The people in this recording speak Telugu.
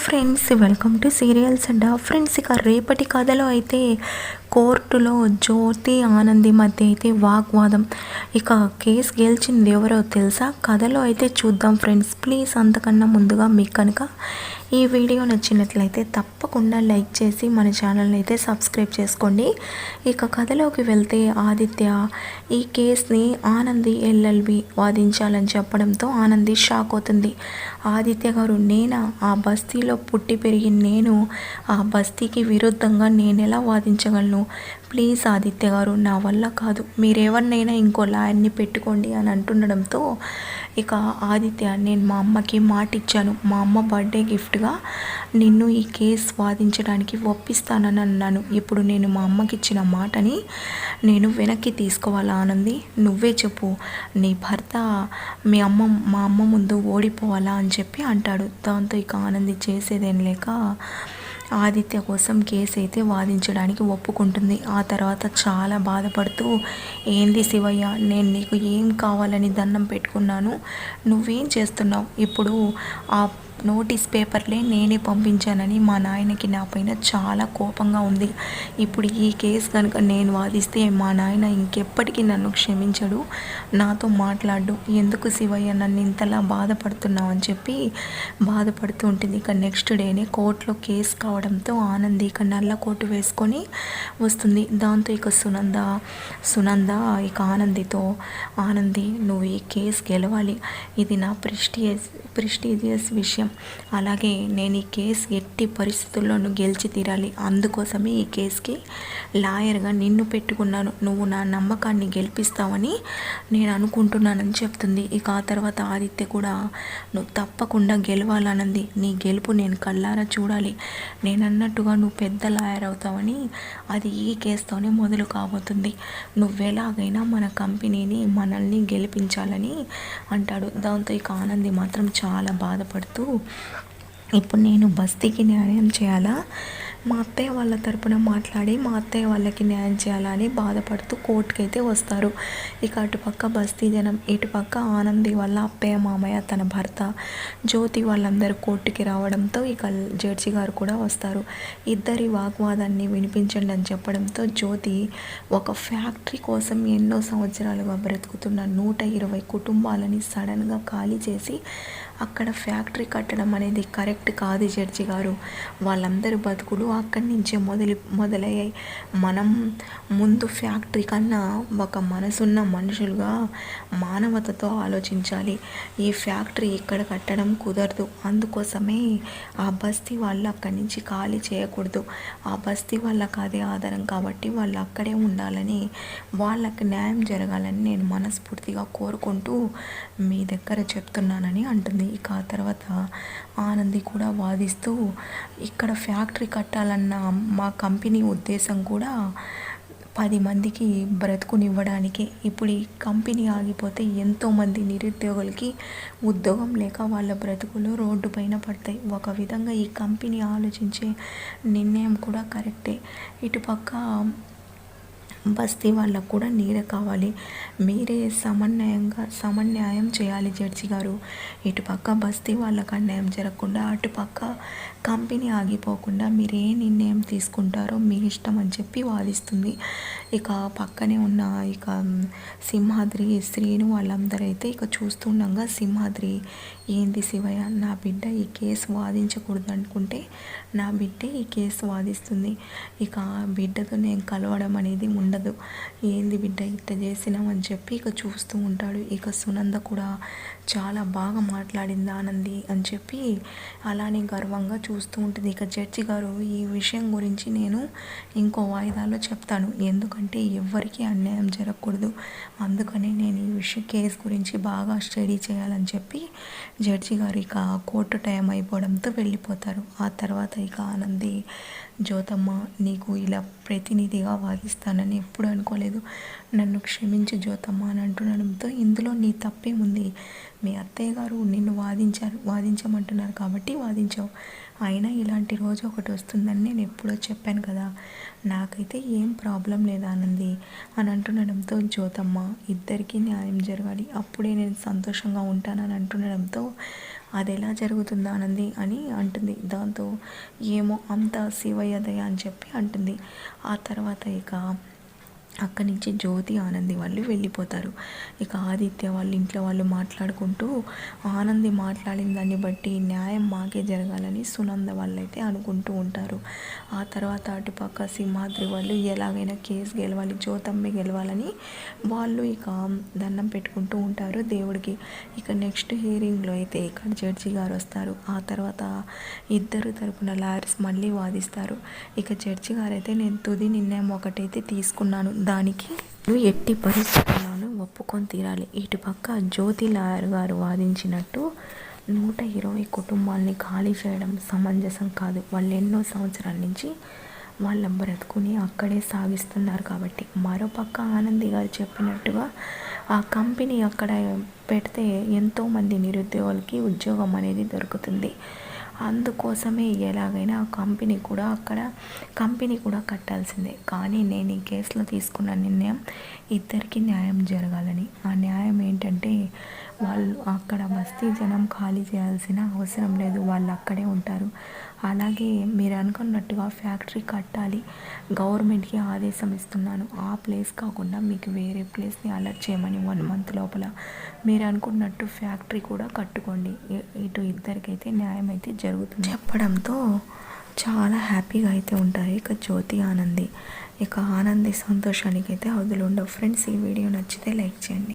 Friends welcome to serials and friends ఇక రేపటి కథలో అయితే కోర్టులో జ్యోతి ఆనంది మధ్య అయితే వాగ్వాదం. ఇక కేసు గెలిచింది ఎవరో తెలుసా? కథలో అయితే చూద్దాం ఫ్రెండ్స్. ప్లీజ్ అంతకన్నా ముందుగా మీకు కనుక ఈ వీడియో నచ్చినట్లయితే తప్పకుండా లైక్ చేసి మన ఛానల్ని అయితే సబ్స్క్రైబ్ చేసుకోండి. ఇక కథలోకి వెళ్తే ఆదిత్య ఈ కేసుని ఆనంది ఎల్ఎల్బి వాదించాలని చెప్పడంతో ఆనంది షాక్ అవుతుంది. ఆదిత్య గారు నేనా? ఆ బస్తీలో పుట్టి పెరిగి నేను ఆ బస్తీకి విరుద్ధంగా నేను ఎలా వాదించగలను? ప్లీజ్ ఆదిత్య గారు నా వల్ల కాదు. మీరెవరినైనా ఇంకో లాయర్ని పెట్టుకోండి అని అంటుండడంతో ఇక ఆదిత్య నేను మా అమ్మకి మాట ఇచ్చాను మా అమ్మ బర్త్డే గిఫ్ట్గా నిన్ను ఈ కేసు వాదించడానికి ఒప్పిస్తానని అన్నాను. ఇప్పుడు నేను మా అమ్మకి ఇచ్చిన మాటని నేను వెనక్కి తీసుకోవాలా ఆనంది? నువ్వే చెప్పు. నీ భర్త మీ అమ్మ మా అమ్మ ముందు ఓడిపోవాలా అని చెప్పి అంటాడు. దాంతో ఇక ఆనంది చేసేదేం లేక ఆదిత్య కోసం కేసు అయితే వాదించడానికి ఒప్పుకుంటుంది. ఆ తర్వాత చాలా బాధపడుతూ ఏంది శివయ్య నేను నీకు ఏం కావాలని దండం పెట్టుకున్నాను? నువ్వేం చేస్తున్నావు? ఇప్పుడు ఆ నోటీస్ పేపర్లే నేనే పంపించానని మా నాయనకి నా పైన చాలా కోపంగా ఉంది. ఇప్పుడు ఈ కేసు కనుక నేను వాదిస్తే మా నాయన ఇంకెప్పటికీ నన్ను క్షమించడు. నాతో మాట్లాడు. ఎందుకు శివయ్య నన్ను ఇంతలా బాధపడుతున్నావు అని చెప్పి బాధపడుతూ ఉంటుంది. ఇక నెక్స్ట్ డేనే కోర్టులో కేసు కావడంతో ఆనంది ఇక నల్ల కోటు వేసుకొని వస్తుంది. దాంతో ఇక సునంద సునంద ఇక ఆనందితో ఆనంది నువ్వు ఈ కేసు గెలవాలి. ఇది నా ప్రిస్టియస్ ప్రిస్టీజియస్ విషయం. అలాగే నేను ఈ కేసు ఎట్టి పరిస్థితుల్లోనూ గెలిచి తీరాలి. అందుకోసమే ఈ కేసుకి లాయర్గా నిన్ను పెట్టుకున్నాను. నువ్వు నా నమ్మకాన్ని గెలిపిస్తావని నేను అనుకుంటున్నానని చెప్తుంది. ఇక ఆ తర్వాత ఆదిత్య కూడా నువ్వు తప్పకుండా గెలవాలనంది. నీ గెలుపు నేను కళ్ళారా చూడాలి. నేను అన్నట్టుగా నువ్వు పెద్ద లాయర్ అవుతావని అది ఈ కేసుతోనే మొదలు కాబోతుంది. నువ్వెలాగైనా మన కంపెనీని మనల్ని గెలిపించాలని అంటాడు. దాంతో ఇక ఆనంది మాత్రం చాలా బాధపడుతూ ఇప్పుడు నేను బస్తీకి న్యాయం చేయాలా? మా అత్తయ్య వాళ్ళ తరపున మాట్లాడి మా అత్తయ్య వాళ్ళకి న్యాయం చేయాలని బాధపడుతూ కోర్టుకి అయితే వస్తారు. ఇక అటుపక్క బస్తీ జనం ఇటుపక్క ఆనంది వాళ్ళ అప్పయ్య మామయ్య తన భర్త జ్యోతి వాళ్ళందరూ కోర్టుకి రావడంతో ఇక జడ్జి గారు కూడా వస్తారు. ఇద్దరి వాగ్వాదాన్ని వినిపించండి అని చెప్పడంతో జ్యోతి ఒక ఫ్యాక్టరీ కోసం ఎన్నో సంవత్సరాలుగా బ్రతుకుతున్న నూట ఇరవై కుటుంబాలని సడన్గా ఖాళీ చేసి అక్కడ ఫ్యాక్టరీ కట్టడం అనేది కరెక్ట్ కాదు జడ్జి గారు. వాళ్ళందరి బతుకులు అక్కడి నుంచే మొదలు మొదలయ్యాయి. మనం ముందు ఫ్యాక్టరీ కన్నా ఒక మనసున్న మనుషులుగా మానవతతో ఆలోచించాలి. ఈ ఫ్యాక్టరీ ఇక్కడ కట్టడం కుదరదు. అందుకోసమే ఆ బస్తీ వాళ్ళు అక్కడి నుంచి ఖాళీ చేయకూడదు. ఆ బస్తీ వాళ్ళకి అదే ఆధారం కాబట్టి వాళ్ళు అక్కడే ఉండాలని వాళ్ళకి న్యాయం జరగాలని నేను మనస్ఫూర్తిగా కోరుకుంటూ మీ దగ్గర చెప్తున్నానని అంటుంది. ఇక ఆ తర్వాత ఆనంది కూడా వాదిస్తూ ఇక్కడ ఫ్యాక్టరీ కట్టాలన్న మా కంపెనీ ఉద్దేశం కూడా పది మందికి బ్రతుకునివ్వడానికి. ఇప్పుడు ఈ కంపెనీ ఆగిపోతే ఎంతోమంది నిరుద్యోగులకి ఉద్యోగం లేక వాళ్ళ బ్రతుకులు రోడ్డు పైన పడతాయి. ఒక విధంగా ఈ కంపెనీ ఆలోచించే నిర్ణయం కూడా కరెక్టే. ఇటుపక్క బస్తీ వాళ్ళకు కూడా నీడ కావాలి. మీరే సమన్వయంగా సమన్యాయం చేయాలి జడ్జి గారు. ఇటుపక్క బస్తీ వాళ్ళకు అన్యాయం జరగకుండా అటుపక్క కంపెనీ ఆగిపోకుండా మీరు ఏ నిర్ణయం తీసుకుంటారో మీ ఇష్టం అని చెప్పి వాదిస్తుంది. ఇక పక్కనే ఉన్న ఇక సింహాద్రి శ్రీను వాళ్ళందరూ అయితే ఇక చూస్తుండగా సింహాద్రి ఏంది శివయ్య నా బిడ్డ ఈ కేసు వాదించకూడదు అనుకుంటే నా బిడ్డే ఈ కేసు వాదిస్తుంది. ఇక బిడ్డతో నేను కలవడం అనేది ఉండదు. ఏంది బిడ్డ ఇట్ట చేసినామని చెప్పి ఇక చూస్తూ ఉంటాడు. ఇక సునంద కూడా చాలా బాగా మాట్లాడింది ఆనంది అని చెప్పి అలానే గర్వంగా చూస్తూ ఉంటుంది. ఇక జడ్జి గారు ఈ విషయం గురించి నేను ఇంకో వాయిదాలో చెప్తాను. ఎందుకంటే అంటే ఎవ్వరికీ అన్యాయం జరగకూడదు. అందుకనే నేను ఈ విషయం కేసు గురించి బాగా స్టడీ చేయాలని చెప్పి జడ్జి గారు ఇక కోర్టు టైం అయిపోవడంతో వెళ్ళిపోతారు. ఆ తర్వాత ఇక ఆనంది జ్యోతమ్మ నీకు ఇలా ప్రతినిధిగా వాదిస్తానని ఎప్పుడు అనుకోలేదు. నన్ను క్షమించి జ్యోతమ్మ అని అంటుండడంతో ఇందులో నీ తప్పేముంది? మీ అత్తయ్య గారు నిన్ను వాదించారు వాదించమంటున్నారు కాబట్టి వాదించావు. అయినా ఇలాంటి రోజు ఒకటి వస్తుందని నేను ఎప్పుడో చెప్పాను కదా. నాకైతే ఏం ప్రాబ్లం లేదు ఆనంది అని అంటుండడంతో జ్యోతమ్మ ఇద్దరికీ న్యాయం జరగాలి. అప్పుడే నేను సంతోషంగా ఉంటానని అంటుండడంతో అది ఎలా జరుగుతుంది ఆనంది? అని అంటుంది. దాంతో ఏమో అంత శివయ్య దయ అని చెప్పి అంటుంది. ఆ తర్వాత ఇక అక్కడి నుంచి జ్యోతి ఆనంది వాళ్ళు వెళ్ళిపోతారు. ఇక ఆదిత్య వాళ్ళ ఇంట్లో వాళ్ళు మాట్లాడుకుంటూ ఆనంది మాట్లాడిన దాన్ని బట్టి న్యాయం మాకే జరగాలని సునంద వాళ్ళైతే అనుకుంటూ ఉంటారు. ఆ తర్వాత అటుపక్క సింహాద్రి వాళ్ళు ఎలాగైనా కేసు గెలవాలి జ్యోతమ్మ గెలవాలని వాళ్ళు ఇక దండం పెట్టుకుంటూ ఉంటారు దేవుడికి. ఇక నెక్స్ట్ హియరింగ్లో అయితే ఇక్కడ జడ్జి గారు వస్తారు. ఆ తర్వాత ఇద్దరు తరపున లాయర్స్ మళ్ళీ వాదిస్తారు. ఇక జడ్జి గారు అయితే నేను తుది నిర్ణయం ఒకటైతే తీసుకున్నాను. దానికి నువ్వు ఎట్టి పరిస్థితుల్లోనూ ఒప్పుకొని తీరాలి. ఇటుపక్క జ్యోతి లాయర్ గారు వాదించినట్టు నూట ఇరవై కుటుంబాలని ఖాళీ చేయడం సమంజసం కాదు. వాళ్ళు ఎన్నో సంవత్సరాల నుంచి వాళ్ళ బ్రతుకుని అక్కడే సాగిస్తున్నారు కాబట్టి. మరోపక్క ఆనంది గారు చెప్పినట్టుగా ఆ కంపెనీ అక్కడ పెడితే ఎంతోమంది నిరుద్యోగులకి ఉద్యోగం అనేది దొరుకుతుంది. అందుకోసమే ఎలాగైనా ఆ కంపెనీ కూడా అక్కడ కంపెనీ కూడా కట్టాల్సిందే. కానీ నేను ఈ కేసులో తీసుకున్న నిర్ణయం ఇద్దరికి న్యాయం జరగాలని. ఆ న్యాయం ఏంటంటే వాళ్ళు అక్కడ బస్తీ జనం ఖాళీ చేయాల్సిన అవసరం లేదు వాళ్ళు అక్కడే ఉంటారు. అలాగే మీరు అనుకున్నట్టుగా ఫ్యాక్టరీ కట్టాలి గవర్నమెంట్కి ఆదేశం ఇస్తున్నాను. ఆ ప్లేస్ కాకుండా మీకు వేరే ప్లేస్ని అలర్ట్ చేయమని వన్ మంత్ లోపల. మీరు అనుకున్నట్టు ఫ్యాక్టరీ కూడా కట్టుకోండి. ఇటు ఇద్దరికైతే న్యాయం అయితే జరుగుతుంది. చెప్పడంతో చాలా హ్యాపీగా అయితే ఉంటారు. ఇక జ్యోతి ఆనంది. ఇక ఆనంది సంతోషానికి అయితే అవధులు ఉండవు ఫ్రెండ్స్ ఈ వీడియో నచ్చితే లైక్ చేయండి.